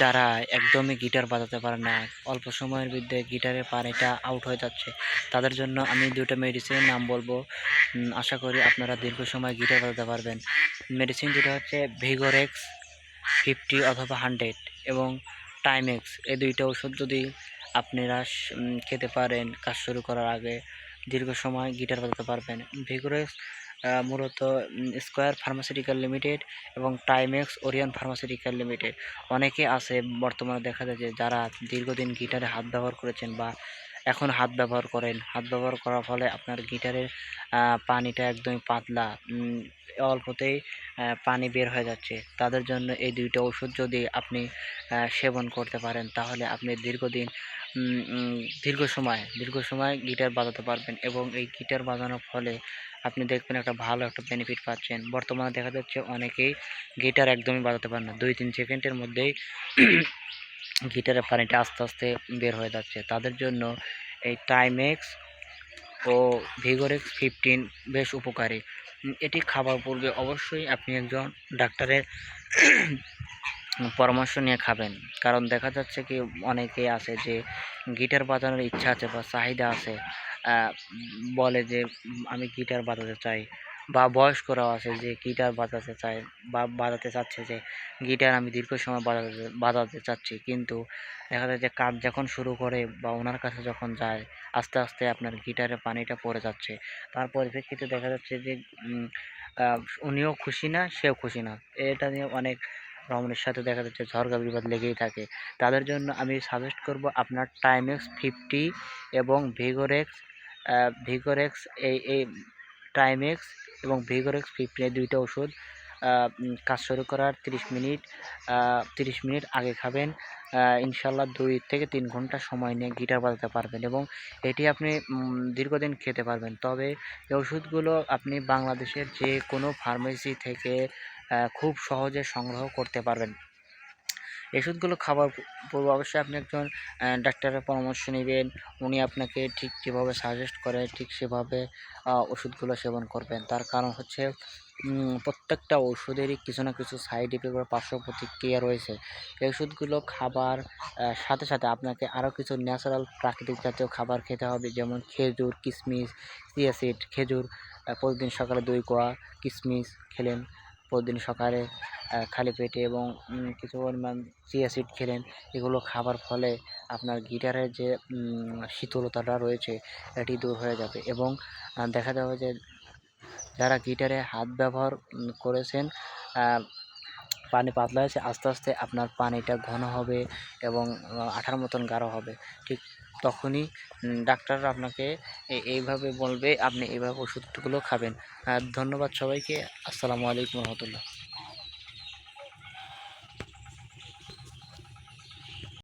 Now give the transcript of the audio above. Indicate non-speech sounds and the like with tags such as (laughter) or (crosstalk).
যারা একদমই গিটার বাজাতে পারে না, অল্প সময়ের মধ্যে গিটারের পানিটা আউট হয়ে যাচ্ছে, তাদের জন্য আমি দুটো মেডিসিনের নাম বলব। আশা করি আপনারা দীর্ঘ সময় গিটার বাজাতে পারবেন। মেডিসিন দুটো হচ্ছে ভিগোরেক্স ফিফটি অথবা হান্ড্রেড এবং টাইমেক্স এই দুইটা ওষুধ যদি আপনারা খেতে পারেন কাজ শুরু করার আগে, দীর্ঘ সময় গিটার বাজাতে পারবেন। ভিগোরেক্স মূলত স্কোয়ার ফার্মাসিউটিক্যাল লিমিটেড এবং টাইমেক্স ওরিয়ন ফার্মাসিউটিক্যাল লিমিটেড অনেকে আছে, বর্তমানে দেখা যায় যে যারা দীর্ঘদিন গিটারে হাত ব্যবহার করেছেন বা এখন হাত ব্যবহার করেন, হাত ব্যবহার করার ফলে আপনার গিটারের পানিটা একদমই পাতলা অল্পতেই পানি বের হয়ে যাচ্ছে। তাদের জন্য এই দুইটা ওষুধ যদি আপনি সেবন করতে পারেন, তাহলে আপনি দীর্ঘদিন দীর্ঘ সময় দীর্ঘ সময় গিটার বাজাতে পারবেন এবং এই গিটার বাজানোর ফলে আপনি দেখবেন একটা ভালো একটা বেনিফিট পাচ্ছেন। বর্তমানে দেখা যাচ্ছে অনেকেই গিটার একদমই বাজাতে পারে না। দুই, তিন সেকেন্ডের মধ্যেই (clears throat) গিটারের পানিটা আস্তে আস্তে বের হয়ে যাচ্ছে। তাদের জন্য এই টাইমেক্স ও ভিগোরেক্স ফিফটিন বেশ উপকারী। এটি খাবার পূর্বে অবশ্যই আপনি একজন ডাক্তারের পরামর্শ নিয়ে খাবেন। কারণ দেখা যাচ্ছে কি অনেকে আছে যে গিটার বাজানোর ইচ্ছা আছে বা চাহিদা আছে বলে যে আমি গিটার বাজাতে চাই বা বয়স্করাও আছে যে গিটার বাজাতে চায় বা বাজাতে চাচ্ছে যে গিটার আমি দীর্ঘ সময় বাজাতে বাজাতে চাচ্ছি। কিন্তু দেখা যায় যে কাজ যখন শুরু করে বা ওনার কাছে যখন যায়, আস্তে আস্তে আপনার গিটারে পানিটা পড়ে যাচ্ছে। তার পরিপ্রেক্ষিতে দেখা যাচ্ছে যে উনিও খুশি না, সেও খুশি না। এটা নিয়ে অনেক রমণের সাথে দেখা যাচ্ছে ঝড়গা বিবাদ লেগেই থাকে। তাদের জন্য আমি সাজেস্ট করব আপনার টাইমেক্স ফিফটি এবং ভিগোরেক্স ভিগোরেক্স এই এই টাইমেক্স এবং ভিগোরেক্স ফিফটি এই দুইটা ওষুধ কাজ শুরু করার তিরিশ মিনিট তিরিশ মিনিট আগে খাবেন। ইনশাল্লাহ দুই থেকে তিন ঘণ্টা সময় নিয়ে গিটার বাজাতে পারবেন এবং এটি আপনি দীর্ঘদিন খেতে পারবেন। তবে এই ওষুধগুলো আপনি বাংলাদেশের যে কোনো ফার্মেসি থেকে খুব সহজে সংগ্রহ করতে পারবেন। ওষুধগুলো খাবার পূর্বে অবশ্যই আপনি একজন ডাক্তারের পরামর্শ নেবেন, উনি আপনাকে ঠিক যেভাবে সাজেস্ট করে, ঠিক সেভাবে ওষুধগুলো সেবন করবেন। তার কারণ হচ্ছে প্রত্যেকটা ওষুধেরই কিছু না কিছু সাইড ইফেক্ট বা পার্শ্ব প্রতিক্রিয়া রয়েছে। এই ওষুধগুলো খাবার সাথে সাথে আপনাকে আরও কিছু ন্যাচারাল প্রাকৃতিক জাতীয় খাবার খেতে হবে, যেমন খেজুর কিশমিশ চিয়াসিড খেজুর প্রতিদিন সকালে দই, কোয়া কিশমিশ খেলেন। প্রতিদিন সকালে খালি পেটে এবং কিছু পরিমাণ চিয়া সিড খেলেন, এগুলো খাবার ফলে আপনার গিটারের যে শীতলতাটা রয়েছে, এটি দূর হয়ে যাবে এবং দেখা যাবে যে যারা গিটারে হাত ব্যবহার করেছেন পানি পাতলা হয়েছে, আস্তে আস্তে আপনার পানিটা ঘন হবে এবং আঠার মতন গাঢ় হবে। ঠিক তখনই ডাক্তার আপনাকে এইভাবে বলবে আপনি এইভাবে ওষুধগুলো খাবেন। ধন্যবাদ সবাইকে। আসসালামু আলাইকুম রহমতুল্লাহ।